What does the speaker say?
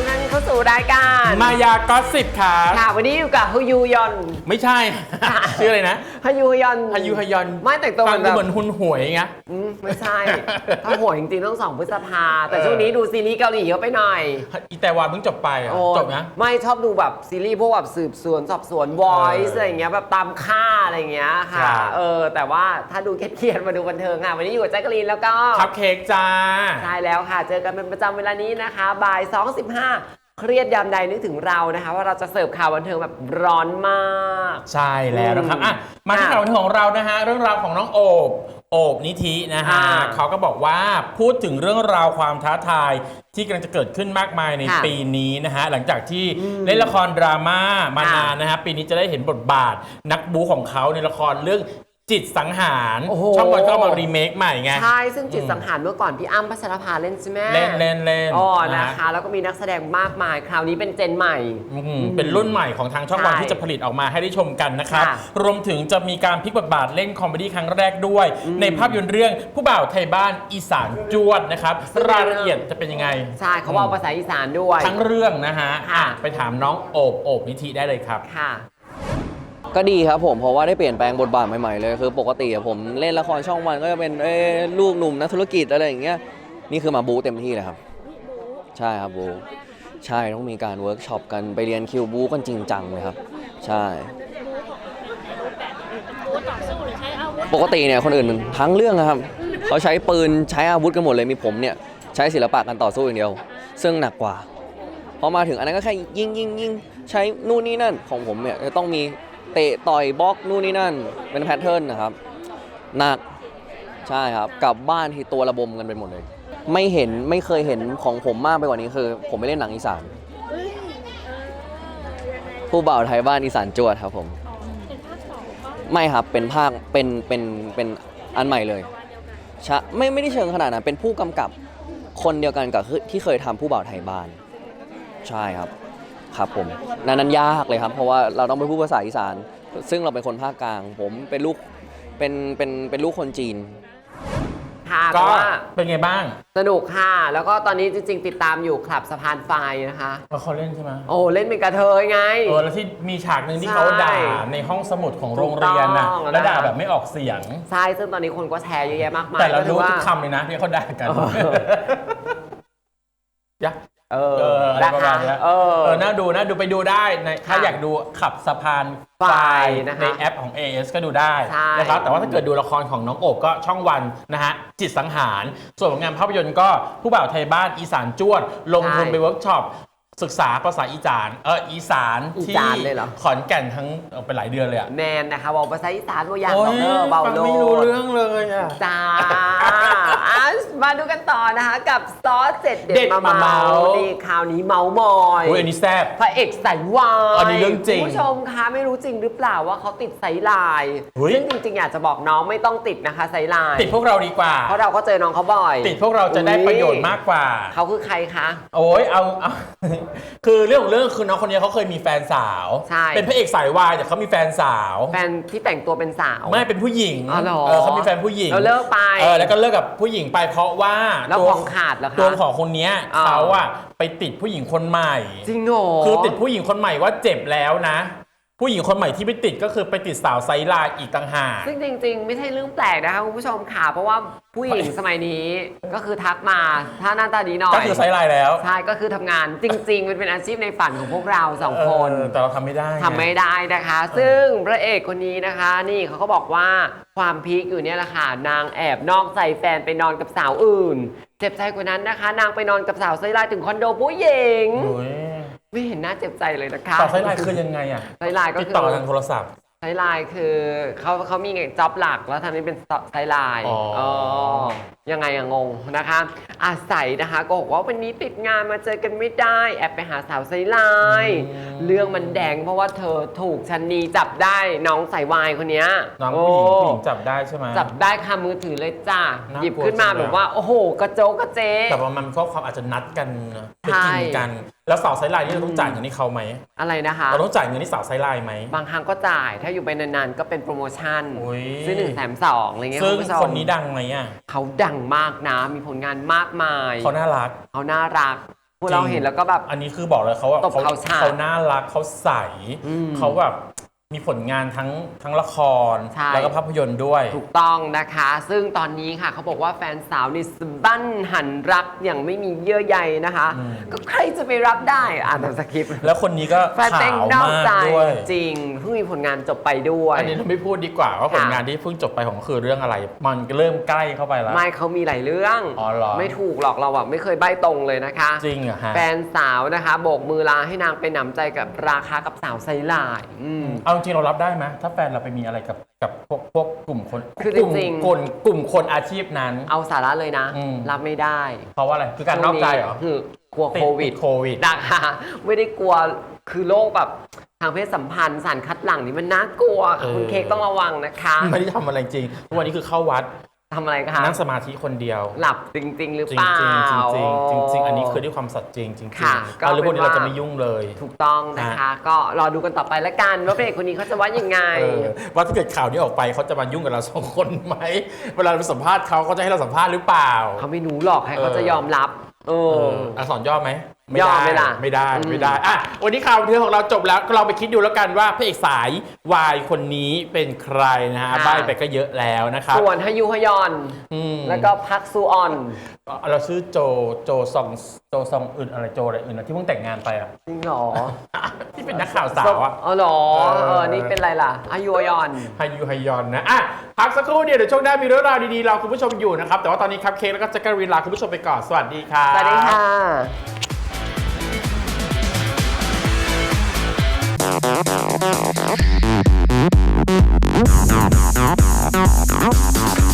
আপনার มายากอสสิบค่ะค่ะวันนี้อยู่กับฮยูยอน ไม่ใช่ ชื่ออะไรนะฮยูยอนฮายุฮยอนไม่แต่งตัวฟังเหมือนแบบดูเหมือนหุนหวยไงอืมไม่ใช่ ถ้าหัวจริงๆต้องสองพฤษภา แต่ช่วงนี้ดูซีรีส์เกาหลีเยอะไปหน่อยอีแต่วาเพิ่งจบไปอะโอ้จบนะไม่ชอบดูแบบซีรีส์พวกแบบสืบสวนสอบสวน voice อะไรอย่างเงี้ยแบบตามค่าอะไรอย่างเงี้ยครัค่ะบเออแต่ว่าถ้าดูเครียดๆมาดูบันเทิงค่ะวันนี้อยู่กับแจ๊กกะลีนแล้วก็คัพเค้กจ้าใช่แล้วค่ะ เจอกันเป็นประจำเวลานี้นะคะบ่าย2.15 เครียดยามใดนึกถึงเรานะคะ ว่าเราจะเสิร์ฟข่าวบันเทิงแบบร้อนมาก ใช่แล้วนะครับอะมาที่ค่ะข่าวของเรานะฮะเรื่องราวของน้องโอบโอบนิธินะฮะค่ะเขาก็บอกว่าพูดถึงเรื่องราวความท้าทายที่กำลังจะเกิดขึ้นมากมายในค่ะปีนี้นะฮะหลังจากที่อืมเล่นละครดราม่ามานานค่ะนะฮะปีนี้จะได้เห็นบทบาทนักบูของเขาในละครเรื่อง จิตสังหารโอ้โห ช่องวันก็เอามารีเมคใหม่ไง ใช่ซึ่งจิตสังหารเมื่อก่อนพี่อ้ำพัชรภาเล่นใช่ไหมเล่นเล่นเล่นอ๋อฮนะคะ แล้วก็มีนักแสดงมากมาย คราวนี้เป็นเจนใหม่ อืมเป็นรุ่นใหม่ของทางช่องวันใช่ที่จะผลิตออกมาให้ได้ชมกันนะครับ ค่ะรวมถึงจะมีการพลิกบทบาทเล่นคอมเมดี้ครั้งแรกด้วย ในภาพยนตร์เรื่องผู้บ่าวไทยบ้านอีสานจวดนะครับรายละเอียดจะเป็นยังไงใช่เขาว่าภาษาอีสานด้วย ทั้งเรื่องนะฮะค่ะอะ ไปถามน้องโอบโอบนิธิได้เลยครับ ค่ะ ก็ดีครับผมเพราะว่าได้เปลี่ยนแปลงบทบาทใหม่ๆเลยคือปกติผมเล่นละครช่องวันก็จะเป็นเอ้ยลูกหนุ่มนักธุรกิจอะไรอย่างเงี้ยนี่คือมาบูเต็มที่เลยครับ ใช่ครับบูใช่ต้องมีการเวิร์กช็อปกันไปเรียนคิวบูกันจริงจังเลยครับ ใช่ ปกติเนี่ยคนอื่นทั้งเรื่องนะครับ เขาใช้ปืนใช้อาวุธกันหมดเลยมีผมเนี่ยใช้ศิลปะการต่อสู้อย่างเดียว ซึ่งหนักกว่าพอมาถึงอันนั้นก็แค่ยิงยิงยิงใช้นู่นนี่นั่นของผมเนี่ยจะต้องมี เตะต่อยบล็อกนู่นนี่นั่น เป็นแพทเทิร์นนะครับหนักใช่ครับ กลับบ้านที่ตัวระบมกันไปหมดเลย ไม่เห็นไม่เคยเห็นของผมมากไปกว่านี้คือ ผมไม่เล่นหนังอีสานเอ้ยเออยังไงผู้บ่าวไทยบ้านอีสานจวดครับผมอ๋อเป็นภาคสองป่ะไม่ครับเป็นภาคเป็นเป็นเป็นอันใหม่เลยวันเดียวกันใช่ไม่ไม่ได้เชิงขนาดนั้นเป็นผู้กำกับคนเดียวกันกับที่เคยทำผู้บ่าวไทยบ้าน ใช่ครับ ครับผมนั้นนั้นยากเลยครับ เพราะว่าเราต้องไปพูดภาษาอีสาน ซึ่งเราเป็นคนภาคกลาง ผมเป็นลูกเป็นเป็นเป็นลูกคนจีน ค่ะก็แต่ว่าเป็นไงบ้างสนุกค่ะ แล้วก็ตอนนี้จริง ๆ ติดตามอยู่คลับสะพานไฟนะคะ ว่าเขาเล่นใช่ไหมโอ้เล่นเป็นกระเทยไง เออแล้วที่มีฉากหนึ่งที่ใช่เขาด่าในห้องสมุดของโรงเรียนนะถูกต้อง แล้วด่านะคะแบบไม่ออกเสียง ใช่ซึ่งตอนนี้คนก็แชร์เยอะแยะมากมายแต่เราก็ถืรู้อว่า ทุกคำเลยนะที่เขาด่ากันเออ ยะ เอเออออะไรประมาณเนี้ยเออ เออน่าดูนะดูไปดูได้ในถ้าค่ะอยากดูขับสะพานไฟไฟนะคะในแอปของ AS ก็ดูได้ใช่นะครับแต่ว่าถ้าเกิดดูละครของน้องโอบก็ช่องวันนะฮะจิตสังหาร ส่วนของงานภาพยนตร์ก็ผู้บ่าวไทยบ้านอีสานจวด ลงทุนไปเวิร์กช็อป ศึกษาภาษาอีสานเอออีสานอีที่สานเลยเหรอ ขอนแก่นทั้งเออเป็นหลายเดือนเลยอะแมนนะคะบอกภาษาอีสานว่าอย่างโอ้บอกเออเบาฟังโลไม่รู้ด เรื่องเลยอะจ้าอะมาดูกันต่อนะคะ กับซอสเจ็ดเด็เด็ดดมามาเมาเมา นี่คราวนี้เมามอยโอ้ยอันนี้แซ่บ พระเอกสายวายอันนี้เรื่องจริงคุณผู้ชมคะไม่รู้จริงหรือเปล่าว่าเขาติดไซส์ไลน์เฮ้ย ซึ่งจริงๆอยากจะบอกน้องไม่ต้องติดนะคะไซส์ไลน์ติดพวกเราดีกว่า เพราะเราก็เจอน้องเขาบ่อยติดพวกเราจะได้ประโยชน์มากกว่า เขาคือใครคะ โอ้ยเอาเอาคือเรื่องของเรื่องคือน้องคนนี้เขาเคยมีแฟนสาว ใช่ เป็นพระเอกสายวายแต่เขามีแฟนสาว แฟนที่แต่งตัวเป็นสาว ไม่เป็นผู้หญิงอ๋อเหรอเออเขามีแฟนผู้หญิงแล้วเลิกไปเออแล้วก็เลิกกับผู้หญิงไปเพราะว่าแล้วตัวของขาดเหรอคะตัวของคนเนี้ยอ๋อ เขาอะไปติดผู้หญิงคนใหม่ จริงเหรอ คือติดผู้หญิงคนใหม่ว่าเจ็บแล้วนะ ผู้หญิงคนใหม่ที่ไปติดก็คือไปติดสาวไซลาอีกต่างหาก ซึ่งจริงๆ ไม่ใช่เรื่องแปลกนะคะคุณผู้ชมค่ะ เพราะว่าผู้หญิงสมัยนี้ก็คือทักมาถ้าหน้าตาดีหน่อยก็คือไซลาแล้ว ใช่ก็คือทำงานจริงๆมันเป็นอาชีพในฝันของพวกเราสองคน เออแต่เราทำไม่ได้ง ทำไม่ได้นะคะ ซึ่งพระเอกคนนี้นะคะ นี่เขาก็บอกว่าความพีคอยู่เนี่ยแหละค่ะ นางแอบนอกใจแฟนไปนอนกับสาวอื่น เจ็บใจกว่านั้นนะคะ นางไปนอนกับสาวไซไลน์ถึงคอนโดผู้หญิง โอ้ย ไม่เห็นหน้าเจ็บใจเลยนะคะสาวไซลาคือยังไงอะไซไลน์ก็ติดคือ ต่อทางโทรศัพท์ ไซไลน์คือเขาเขามีจ็อบหลักแล้วทำนี้เป็นไซไลน์อ๋ออ๋ยังไงอะงงนะคะ อาศัยนะคะก็บอกว่าวันนี้ติดงานมาเจอกันไม่ได้ แอบไปหาสาวไซไลน์เรื่องมันแดงเพราะว่าเธอถูกชันนีจับได้น้องสายวายคนเนี้ยน้องผู้หญิงโอ้ผู้หญิงจับได้ใช่ไหม จับได้คามือถือเลยจ้าน่ากลัวหยิบขึ้นมาจังเลย แบบว่า โอ้โห กระโจกกระเจ แต่ว่ามันก็ความอาจจะนัดกันนะไปใช่กินกัน แล้วสาวไซไลน์นี่เราต้องจ่ายเงินให้เขาไหมอะไรนะคะ เราต้องจ่ายเงินให้สาวไซไลน์ไหม บางครั้งก็จ่าย ถ้าอยู่ไปนานๆ ก็เป็นโปรโมชั่น โอ้ย ซื้อหนึ่งแถมสองอะไรเงี้ยซึ่งณผู้ชมคนนี้ดังไหมอะเขาดังมากนะ มีผลงานมากมายเขาน่ารัก เขาน่ารัก พวกเราเห็นแล้วก็แบบ อันนี้คือบอกเลยเขาว่าตบเขาฉาดเขาน่ารักเขาใสอืม เขาแบบ มีผลงานทั้งทั้งละคร ใช่ แล้วก็ภาพยนตร์ด้วย ถูกต้องนะคะ ซึ่งตอนนี้ค่ะเขาบอกว่าแฟนสาวนี่สะบั้นหันรักอย่างไม่มีเยื่อใยนะคะ อืม ก็ใครจะไปรับได้อ่านตามสคริปต์แล้วคนนี้ก็แฟนเต็งขาวนอกมากใจด้วย จริงเพิ่งมีผลงานจบไปด้วย อันนี้เราไม่พูดดีกว่าว่าผลงานที่เพิ่งจบไปของเขาคือเรื่องอะไร มันเริ่มใกล้เข้าไปแล้ว ไม่เขามีหลายเรื่อง อ๋อเหรอ ไม่ถูกหรอกเราแบบไม่เคยใบ้ตรงเลยนะคะ จริงเหรอฮะแฟนสาวนะคะโบกมือลาให้นางไปหนำใจกับราคากับสาวไซลายอืม เอาจริงๆเรารับได้ไหมถ้าแฟนเราไปมีอะไรกับกับพวกพวกกลุ่มคนคือกลุ่มจริงๆคนกลุ่มคนอาชีพนั้น เอาสาระเลยนะ อืม รับไม่ได้เพราะว่าอะไรคือการนอกใจเหรอคือกลัวติดโควิด ติโควิด นะคะไม่ได้กลัวคือโรคแบบทางเพศสัมพันธ์สารคัดหลั่งนี่มันน่ากลัวค่ะเออคุณเค้กต้องระวังนะคะ ไม่ได้ทำอะไรจริงทุกวันนี้คือเข้าวัด ทำอะไรคะนั่งสมาธิคนเดียว หลับจริง ๆ หรือจริเปงล่า จริงจริงจริงจริงๆอันนี้คือด้วยความสัตย์จริงจริงค่ะๆก็เอาเรื่องพวกนี้เป็นว่าเราจะไม่ยุ่งเลยถูกต้องนะคะ ก็รอดูกันต่อไปละกันว่าพระเอกคนนี้เขาจะว่ายังไง เออว่าถ้าเกิดข่าวนี้ออกไปเขาจะมายุ่งกับเราสองคนไหมเวลาเราไปสัมภาษณ์เขาเขาจะให้เราสัมภาษณ์หรือเปล่า เขาไม่รู้หรอกใครเขาเออจะยอมรับ เอเออออักษรย่อไหม ย่อไหมล่ะไม่ได้อืมไม่ได้อะวันนี้ข่าวบันเทืองของเราจบแล้วก็เราไปคิดดูแล้วกันว่าพระเอกสายวายคนนี้เป็นใครนะฮะใบไปก็เยอะแล้วนะครับส่วนฮยุฮยอนอืมแล้วก็พักซูออน เราชื่อโจโจซองโจซองอื่นอะไรโจอะไรอื่นนะที่เพิ่งแต่งงานไปอะจริงเหรอที่เป็นนักข่าวสาวอะอ๋อเหรอเออเออนี่เป็นอะไรล่ะฮยุฮยอนฮายูฮยอนนะอะพักสักครู่เดียวเดี๋ยวช่วงหน้ามีเรื่องราวดีๆรอคุณผู้ชมอยู่นะครับแต่ว่าตอนนี้ครับเค้กแล้วก็แจ็คเกอรีนลาคุณผู้ชมไปก่อนสวัสดีครับสวัสดีค่ะ Thank you.